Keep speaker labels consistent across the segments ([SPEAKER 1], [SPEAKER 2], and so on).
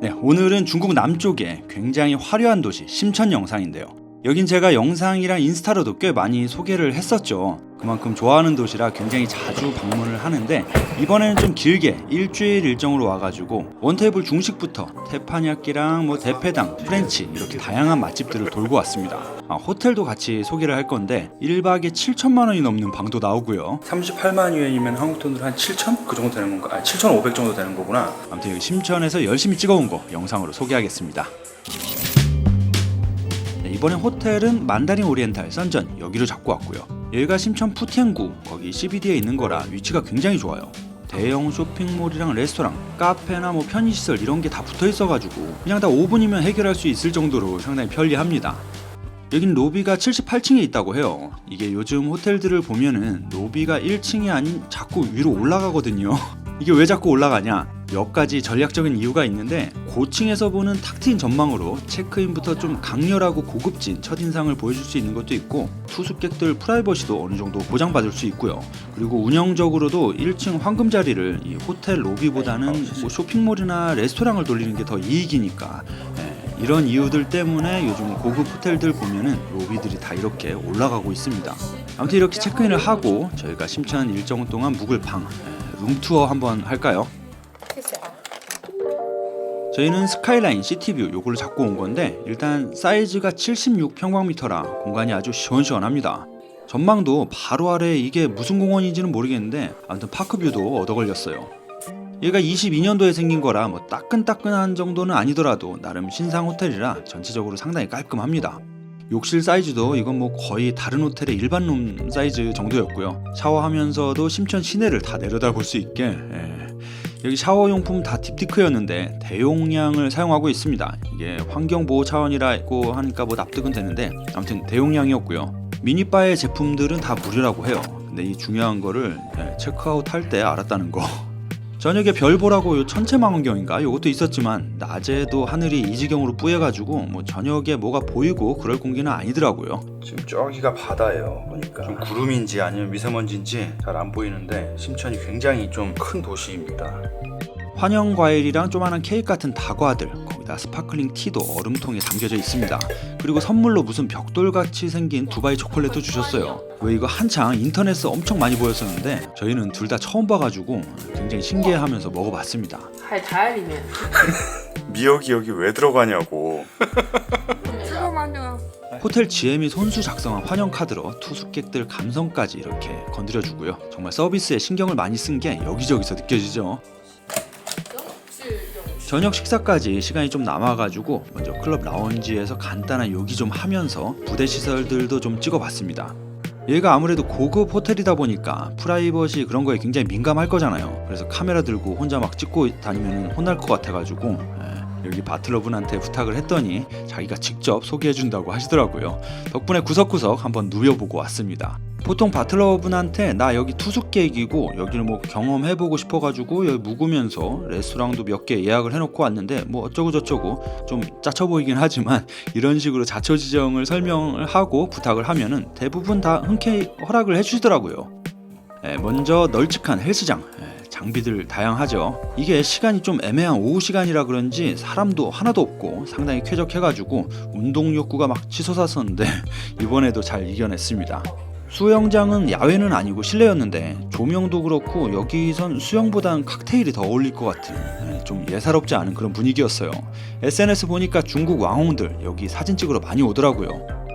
[SPEAKER 1] 네, 오늘은 중국 남쪽에 굉장히 화려한 도시 심천 영상인데요. 여긴 제가 영상이랑 인스타로도 꽤 많이 소개를 했었죠. 그만큼 좋아하는 도시라 굉장히 자주 방문을 하는데 이번에는 좀 길게 일주일 일정으로 와가지고 원테이블 중식부터 테파냐끼랑 뭐 대패당, 프렌치 이렇게 다양한 맛집들을 돌고 왔습니다. 아, 호텔도 같이 소개를 할 건데 1박에 7천만 원이 넘는 방도 나오고요. 38만 유엔이면 한국 돈으로 한 7천? 그 정도 되는 건가? 아, 7,500 정도 되는 거구나. 아무튼 여기 심천에서 열심히 찍어온 거 영상으로 소개하겠습니다. 네, 이번에 호텔은 만다린 오리엔탈 선전 여기로 잡고 왔고요. 여기가 심천 푸티엔구 거기 CBD에 있는 거라 위치가 굉장히 좋아요. 대형 쇼핑몰이랑 레스토랑, 카페나 뭐 편의시설 이런 게 다 붙어 있어가지고 그냥 다 5분이면 해결할 수 있을 정도로 상당히 편리합니다. 여긴 로비가 78층에 있다고 해요. 이게 요즘 호텔들을 보면은 로비가 1층이 아닌 자꾸 위로 올라가거든요. 이게 왜 자꾸 올라가냐? 몇 가지 전략적인 이유가 있는데 고층에서 보는 탁 트인 전망으로 체크인부터 좀 강렬하고 고급진 첫인상을 보여줄 수 있는 것도 있고 투숙객들 프라이버시도 어느 정도 보장받을 수 있고요. 그리고 운영적으로도 1층 황금 자리를 이 호텔 로비보다는 뭐 쇼핑몰이나 레스토랑을 돌리는 게 더 이익이니까 예, 이런 이유들 때문에 요즘 고급 호텔들 보면은 로비들이 다 이렇게 올라가고 있습니다. 아무튼 이렇게 체크인을 하고 저희가 심천 일정 동안 묵을 방 예, 룸투어 한번 할까요? 저희는 스카이라인 시티뷰 요걸 잡고 온 건데 일단 사이즈가 76평방미터라 공간이 아주 시원시원합니다. 전망도 바로 아래 이게 무슨 공원인지는 모르겠는데 아무튼 파크뷰도 얻어 걸렸어요. 얘가 22년도에 생긴 거라 뭐 따끈따끈한 정도는 아니더라도 나름 신상 호텔이라 전체적으로 상당히 깔끔합니다. 욕실 사이즈도 이건 뭐 거의 다른 호텔의 일반 룸 사이즈 정도였고요. 샤워하면서도 심천 시내를 다 내려다 볼 수 있게 에... 여기 샤워용품 다 딥티크였는데 대용량을 사용하고 있습니다. 이게 환경보호 차원이라고 하니까 뭐 납득은 되는데 아무튼 대용량이었고요. 미니바의 제품들은 다 무료라고 해요. 근데 이 중요한 거를 예, 체크아웃 할 때 알았다는 거. 저녁에 별 보라고 요 천체망원경인가 요것도 있었지만 낮에도 하늘이 이 지경으로 뿌여가지고 뭐 저녁에 뭐가 보이고 그럴 공기는 아니더라고요. 지금 저기가 바다예요. 보니까 좀 구름인지 아니면 미세먼지인지 잘 안 보이는데 심천이 굉장히 좀 큰 도시입니다. 환영 과일이랑 조만한 케이크 같은 다과들 거기다 스파클링 티도 얼음통에 담겨져 있습니다. 그리고 선물로 무슨 벽돌 같이 생긴 두바이 초콜릿도 주셨어요. 왜 이거 한창 인터넷에 엄청 많이 보였었는데 저희는 둘 다 처음 봐가지고 굉장히 신기해하면서 먹어봤습니다.
[SPEAKER 2] 海苔里面，
[SPEAKER 1] 미역이 여기 왜 들어가냐고.
[SPEAKER 2] 吃过吗？这个？
[SPEAKER 1] 호텔 GM이 손수 작성한 환영 카드로 투숙객들 감성까지 이렇게 건드려주고요. 정말 서비스에 신경을 많이 쓴 게 여기저기서 느껴지죠. 저녁 식사까지 시간이 좀 남아가지고 먼저 클럽 라운지에서 간단한 요기 좀 하면서 부대 시설들도 좀 찍어봤습니다. 얘가 아무래도 고급 호텔이다 보니까 프라이버시 그런 거에 굉장히 민감할 거잖아요. 그래서 카메라 들고 혼자 막 찍고 다니면 혼날 것 같아가지고 예, 여기 바틀러분한테 부탁을 했더니 자기가 직접 소개해준다고 하시더라고요. 덕분에 구석구석 한번 누워보고 왔습니다. 보통 바틀러분한테 나 여기 투숙객이고 여기를 뭐 경험해보고 싶어가지고 여기 묵으면서 레스토랑도 몇 개 예약을 해놓고 왔는데 뭐 어쩌고 저쩌고 좀 짜쳐 보이긴 하지만 이런 식으로 자초 지정을 설명을 하고 부탁을 하면은 대부분 다 흔쾌히 허락을 해주시더라고요. 예, 먼저 널찍한 헬스장 예, 장비들 다양하죠. 이게 시간이 좀 애매한 오후 시간이라 그런지 사람도 하나도 없고 상당히 쾌적해가지고 운동 욕구가 막 치솟았었는데 이번에도 잘 이겨냈습니다. 수영장은 야외는 아니고 실내였는데 조명도 그렇고 여기선 수영보단 칵테일이 더 어울릴 것 같은 예, 좀 예사롭지 않은 그런 분위기였어요. SNS 보니까 중국 왕홍들 여기 사진 찍으러 많이 오더라고요.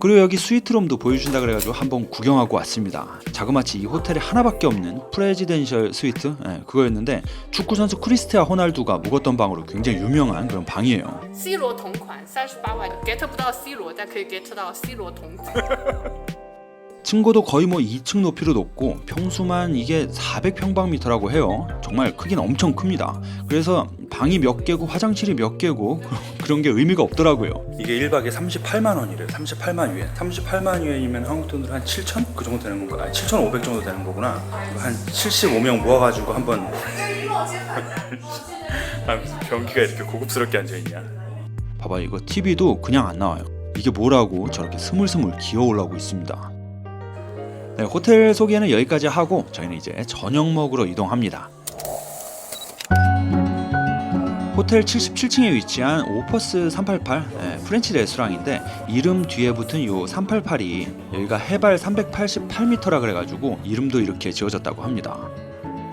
[SPEAKER 1] 그리고 여기 스위트룸도 보여준다 그래가지고 한번 구경하고 왔습니다. 자그마치 이 호텔에 하나밖에 없는 프레지덴셜 스위트 예, 그거였는데 축구 선수 크리스티아 호날두가 묵었던 방으로 굉장히 유명한 그런 방이에요.
[SPEAKER 2] ，C 罗同款三十八万，get 不到 C 罗，但可以 get 到 C 罗同款。
[SPEAKER 1] 층고도 거의 뭐 2층 높이로 높고 평수만 이게 400평방미터라고 해요. 정말 크긴 엄청 큽니다. 그래서 방이 몇 개고 화장실이 몇 개고 그런 게 의미가 없더라고요. 이게 1박에 38만 원이래요. 38만 유엔. 38만 유엔이면 한국 돈으로 한 7천? 그 정도 되는 건가? 아니 7,500 정도 되는 거구나. 한 75명 모아가지고 한번 아, 무슨 변기가 이렇게 고급스럽게 앉아있냐. 봐봐 이거 TV도 그냥 안 나와요. 이게 뭐라고 저렇게 스물스물 기어 올라오고 있습니다. 네, 호텔 소개는 여기까지 하고 저희는 이제 저녁 먹으러 이동합니다. 호텔 77층에 위치한 오퍼스 388 예, 프렌치 레스토랑인데 이름 뒤에 붙은 요 388이 여기가 해발 388m라 그래가지고 이름도 이렇게 지어졌다고 합니다.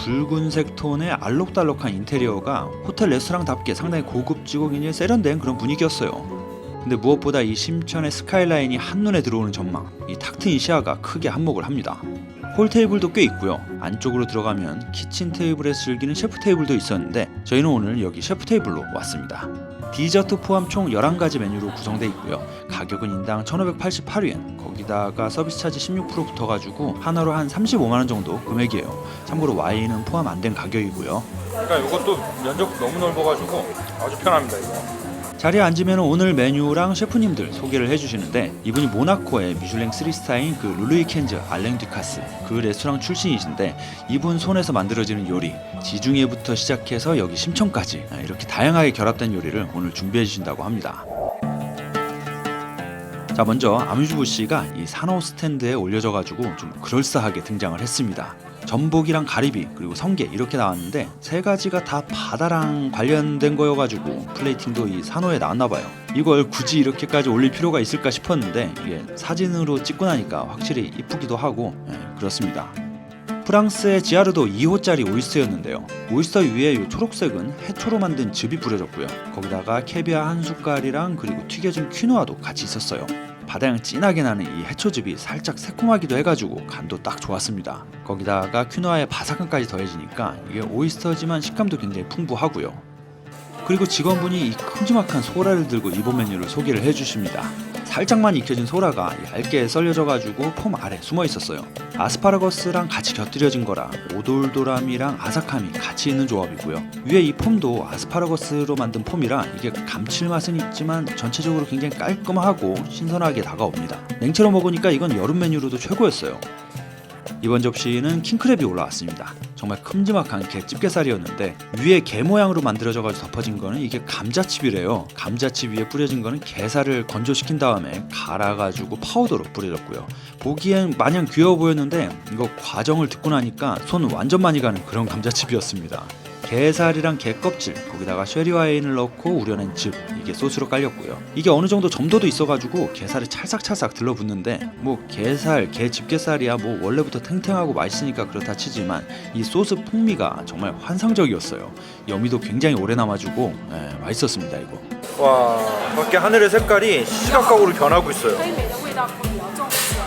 [SPEAKER 1] 붉은색 톤의 알록달록한 인테리어가 호텔 레스토랑답게 상당히 고급지고 굉장히 세련된 그런 분위기였어요. 근데 무엇보다 이 심천의 스카이라인이 한눈에 들어오는 전망, 이 탁 트인 시야가 크게 한몫을 합니다. 홀 테이블도 꽤 있고요. 안쪽으로 들어가면 키친 테이블에서 즐기는 셰프 테이블도 있었는데 저희는 오늘 여기 셰프 테이블로 왔습니다. 디저트 포함 총 11가지 메뉴로 구성되어 있고요. 가격은 인당 1,588엔. 거기다가 서비스 차지 16% 붙어가지고 하나로 한 35만 원 정도 금액이에요. 참고로 와인은 포함 안 된 가격이고요.
[SPEAKER 3] 그러니까 이것도 면적 너무 넓어가지고 아주 편합니다 이거.
[SPEAKER 1] 자리에 앉으면 오늘 메뉴랑 셰프님들 소개를 해주시는데 이분이 모나코의 미슐랭 3스타인 그 룰루이 켄즈 알랭 듀카스 그 레스토랑 출신이신데 이분 손에서 만들어지는 요리 지중해부터 시작해서 여기 심청까지 이렇게 다양하게 결합된 요리를 오늘 준비해 주신다고 합니다. 자 먼저 아뮤즈부 씨가 이 산호 스탠드에 올려져 가지고 좀 그럴싸하게 등장을 했습니다. 전복이랑 가리비 그리고 성게 이렇게 나왔는데 세 가지가 다 바다랑 관련된 거여가지고 플레이팅도 이 산호에 나왔나 봐요. 이걸 굳이 이렇게까지 올릴 필요가 있을까 싶었는데 이게 사진으로 찍고 나니까 확실히 이쁘기도 하고 예, 그렇습니다. 프랑스의 지아르도 2호짜리 오이스터였는데요. 오이스터 위에 이 초록색은 해초로 만든 즙이 뿌려졌고요. 거기다가 캐비아 한 숟갈이랑 그리고 튀겨진 퀴노아도 같이 있었어요. 바다향 진하게 나는 이 해초즙이 살짝 새콤하기도 해가지고 간도 딱 좋았습니다. 거기다가 퀴노아의 바삭함까지 더해지니까 이게 오이스터지만 식감도 굉장히 풍부하고요. 그리고 직원분이 이 큼지막한 소라를 들고 이번 메뉴를 소개를 해주십니다. 살짝만 익혀진 소라가 얇게 썰려져가지고 폼 아래 숨어 있었어요. 아스파라거스랑 같이 곁들여진 거라 오돌돌함이랑 아삭함이 같이 있는 조합이고요. 위에 이 폼도 아스파라거스로 만든 폼이라 이게 감칠맛은 있지만 전체적으로 굉장히 깔끔하고 신선하게 다가옵니다. 냉채로 먹으니까 이건 여름 메뉴로도 최고였어요. 이번 접시는 킹크랩이 올라왔습니다. 정말 큼지막한 게 집게살이었는데 위에 게 모양으로 만들어져가지고 덮어진 거는 이게 감자칩이래요. 감자칩 위에 뿌려진 거는 게살을 건조시킨 다음에 갈아가지고 파우더로 뿌려졌고요. 보기엔 마냥 귀여워 보였는데 이거 과정을 듣고 나니까 손 완전 많이 가는 그런 감자칩이었습니다. 게살이랑 게껍질 거기다가 쉐리와인을 넣고 우려낸 즙 이게 소스로 깔렸고요. 이게 어느 정도 점도도 있어가지고 게살이 찰싹찰싹 들러붙는데 뭐 게살, 게집게살이야 뭐 원래부터 탱탱하고 맛있으니까 그렇다 치지만 이 소스 풍미가 정말 환상적이었어요. 여미도 굉장히 오래 남아주고 예, 맛있었습니다 이거.
[SPEAKER 3] 와 밖에 하늘의 색깔이 시시각각으로 변하고 있어요.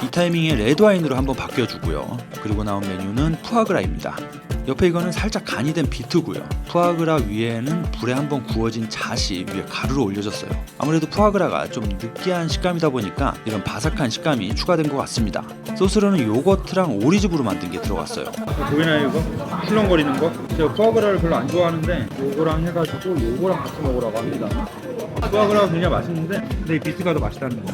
[SPEAKER 1] 이 타이밍에 레드와인으로 한번 바뀌어주고요. 그리고 나온 메뉴는 푸아그라입니다. 옆에 이거는 살짝 간이 된 비트고요. 푸아그라 위에는 불에 한번 구워진 잣이 위에 가루로 올려졌어요. 아무래도 푸아그라가 좀 느끼한 식감이다 보니까 이런 바삭한 식감이 추가된 것 같습니다. 소스로는 요거트랑 오리즙으로 만든 게 들어갔어요.
[SPEAKER 3] 보이나요 이거? 출렁거리는 거? 제가 푸아그라를 별로 안 좋아하는데 요거랑 해가지고 요거랑 같이 먹으라고 합니다. 푸아그라가 굉장히 맛있는데 근데 이 비트가 더 맛있다는 거.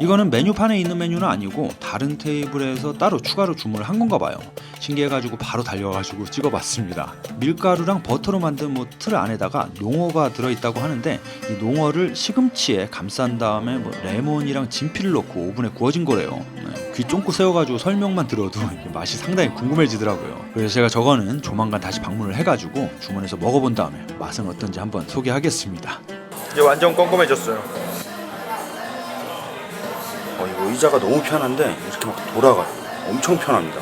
[SPEAKER 1] 이거는 메뉴판에 있는 메뉴는 아니고 다른 테이블에서 따로 추가로 주문을 한 건가 봐요. 신기해가지고 바로 달려가지고 찍어봤습니다. 밀가루랑 버터로 만든 뭐 틀 안에다가 농어가 들어있다고 하는데 이 농어를 시금치에 감싼 다음에 뭐 레몬이랑 진피를 넣고 오븐에 구워진 거래요. 네, 귀 쫑긋 세워가지고 설명만 들어도 맛이 상당히 궁금해지더라고요. 그래서 제가 저거는 조만간 다시 방문을 해가지고 주문해서 먹어본 다음에 맛은 어떤지 한번 소개하겠습니다.
[SPEAKER 3] 이제 완전 껌껌해졌어요.
[SPEAKER 4] 어, 이거 의자가 너무 편한데 이렇게 막 돌아가요. 엄청 편합니다.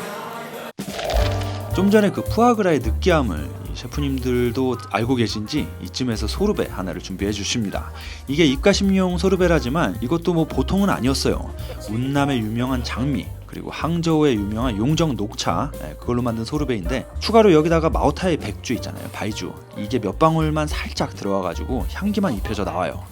[SPEAKER 1] 좀 전에 그 푸아그라의 느끼함을 이 셰프님들도 알고 계신지 이쯤에서 소르베 하나를 준비해 주십니다. 이게 입가 심용 소르베라지만 이것도 뭐 보통은 아니었어요. 운남의 유명한 장미 그리고 항저우의 유명한 용정 녹차 네, 그걸로 만든 소르베인데 추가로 여기다가 마오타의 백주 있잖아요 바이주 이게 몇 방울만 살짝 들어와가지고 향기만 입혀져 나와요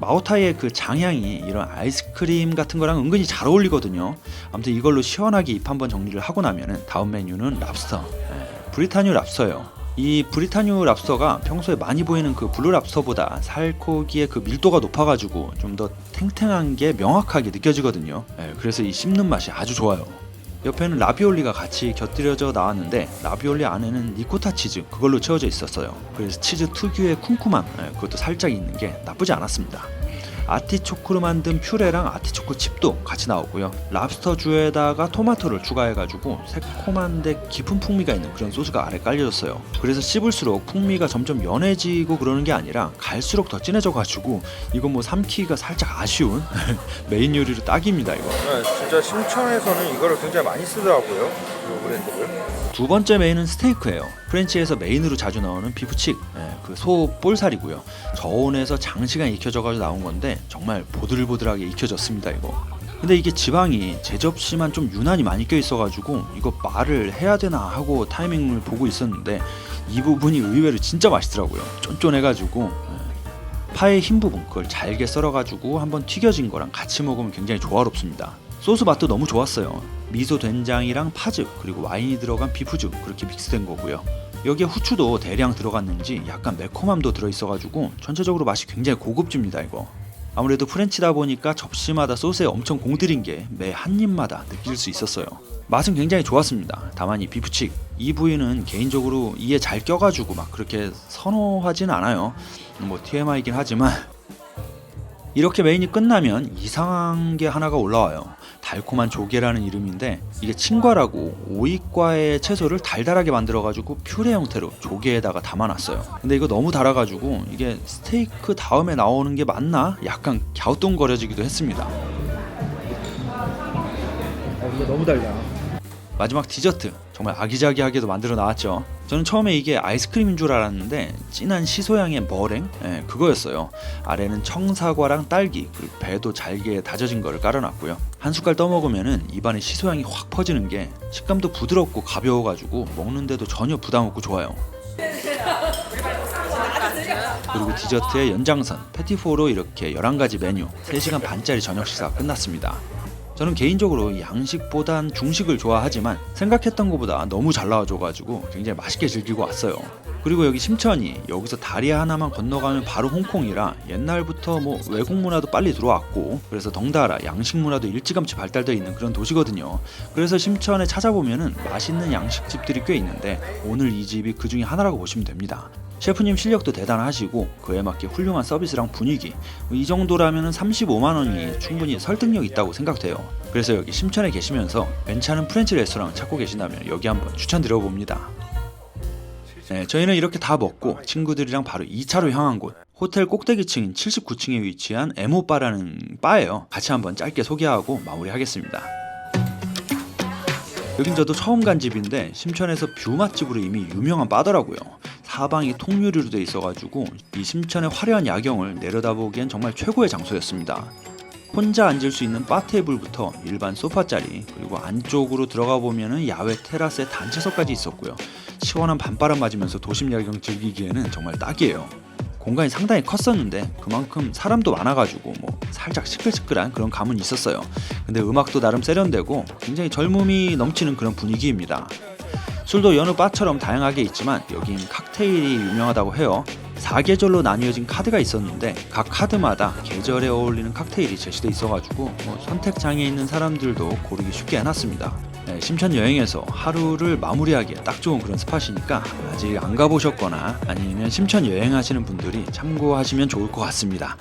[SPEAKER 1] 마오타이의 그 장향이 이런 아이스크림 같은 거랑 은근히 잘 어울리거든요. 아무튼 이걸로 시원하게 입 한번 정리를 하고 나면은 다음 메뉴는 랍스터. 예, 브리타뉴 랍스터예요. 이 브리타뉴 랍스터가 평소에 많이 보이는 그 블루 랍스터보다 살코기의 그 밀도가 높아가지고 좀 더 탱탱한 게 명확하게 느껴지거든요. 예, 그래서 이 씹는 맛이 아주 좋아요. 옆에는 라비올리가 같이 곁들여져 나왔는데 라비올리 안에는 리코타 치즈 그걸로 채워져 있었어요. 그래서 치즈 특유의 쿰쿰함 예, 그것도 살짝 있는 게 나쁘지 않았습니다. 아티초코로 만든 퓨레랑 아티초코 칩도 같이 나오고요. 랍스터 주에다가 토마토를 추가해가지고 새콤한데 깊은 풍미가 있는 그런 소스가 아래 깔려졌어요. 그래서 씹을수록 풍미가 점점 연해지고 그러는 게 아니라 갈수록 더 진해져가지고 이건 뭐 삼키기가 살짝 아쉬운 메인 요리로 딱입니다 이거.
[SPEAKER 3] 네, 진짜 심천에서는 이거를 굉장히 많이 쓰더라고요. 이 브랜드를.
[SPEAKER 1] 두 번째 메인은 스테이크예요. 프렌치에서 메인으로 자주 나오는 비프칩, 예, 그소 볼살이고요. 저온에서 장시간 익혀져가지고 나온 건데 정말 보들보들하게 익혀졌습니다 이거. 근데 이게 지방이 제 접시만 좀 유난히 많이 껴 있어가지고 이거 말을 해야 되나 하고 타이밍을 보고 있었는데 이 부분이 의외로 진짜 맛있더라고요. 쫀쫀해가지고 예. 파의 흰 부분 그걸 잘게 썰어가지고 한번 튀겨진 거랑 같이 먹으면 굉장히 조화롭습니다. 소스 맛도 너무 좋았어요. 미소 된장이랑 파즙 그리고 와인이 들어간 비프즙 그렇게 믹스된 거고요. 여기에 후추도 대량 들어갔는지 약간 매콤함도 들어있어가지고 전체적으로 맛이 굉장히 고급집니다 이거. 아무래도 프렌치다 보니까 접시마다 소스에 엄청 공들인 게 매 한 입마다 느낄 수 있었어요. 맛은 굉장히 좋았습니다. 다만 이 비프칩 이 부위는 개인적으로 이에 잘 껴가지고 막 그렇게 선호하진 않아요. 뭐 TMI이긴 하지만 이렇게 메인이 끝나면 이상한 게 하나가 올라와요. 달콤한 조개라는 이름인데 이게青과라고 오이과의 채소를 달달하게 만들어가지고 퓨레 형태로 조개에다가 담아놨어요. 근데 이거 너무 달아가지고 이게 스테이크 다음에 나오는 게 맞나? 약간 갸우뚱거려지기도 했습니다.
[SPEAKER 3] 아, 근데 너무 달다.
[SPEAKER 1] 마지막 디저트 정말 아기자기하게도 만들어 나왔죠. 저는 처음에 이게 아이스크림인 줄 알았는데 진한 시소향의 머랭 예, 그거였어요. 아래는 청사과랑 딸기 그리고 배도 잘게 다져진 거를 깔아놨고요. 한 숟갈 떠먹으면은 입안에 시소향이 확 퍼지는 게 식감도 부드럽고 가벼워가지고 먹는데도 전혀 부담 없고 좋아요. 그리고 디저트의 연장선 패티포로 이렇게 11가지 메뉴 3시간 반짜리 저녁 식사가 끝났습니다. 저는 개인적으로 양식보단 중식을 좋아하지만 생각했던 것보다 너무 잘 나와줘가지고 굉장히 맛있게 즐기고 왔어요. 그리고 여기 심천이 여기서 다리 하나만 건너가면 바로 홍콩이라 옛날부터 뭐 외국 문화도 빨리 들어왔고 그래서 덩달아 양식 문화도 일찌감치 발달되어 있는 그런 도시거든요. 그래서 심천에 찾아보면은 맛있는 양식집들이 꽤 있는데 오늘 이 집이 그 중에 하나라고 보시면 됩니다. 셰프님 실력도 대단하시고 그에 맞게 훌륭한 서비스랑 분위기 이 정도라면 35만 원이 충분히 설득력 있다고 생각돼요. 그래서 여기 심천에 계시면서 괜찮은 프렌치 레스토랑 찾고 계신다면 여기 한번 추천드려 봅니다. 네, 저희는 이렇게 다 먹고 친구들이랑 바로 2차로 향한 곳 호텔 꼭대기층인 79층에 위치한 에모바라는 바예요. 같이 한번 짧게 소개하고 마무리하겠습니다. 여긴 저도 처음 간 집인데 심천에서 뷰 맛집으로 이미 유명한 바더라고요. 사방이 통유리로 돼 있어가지고 이 심천의 화려한 야경을 내려다보기엔 정말 최고의 장소였습니다. 혼자 앉을 수 있는 바 테이블부터 일반 소파 자리 그리고 안쪽으로 들어가 보면은 야외 테라스에 단체석까지 있었고요. 시원한 밤바람 맞으면서 도심 야경 즐기기에는 정말 딱이에요. 공간이 상당히 컸었는데 그만큼 사람도 많아가지고 뭐 살짝 시끌시끌한 그런 감은 있었어요. 근데 음악도 나름 세련되고 굉장히 젊음이 넘치는 그런 분위기입니다. 술도 여느 바처럼 다양하게 있지만 여긴 칵테일이 유명하다고 해요. 4계절로 나뉘어진 카드가 있었는데 각 카드마다 계절에 어울리는 칵테일이 제시돼 있어가지고 뭐 선택 장애 있는 사람들도 고르기 쉽게 해놨습니다. 네, 심천 여행에서 하루를 마무리하기에 딱 좋은 그런 스팟이니까 아직 안 가보셨거나 아니면 심천 여행하시는 분들이 참고하시면 좋을 것 같습니다.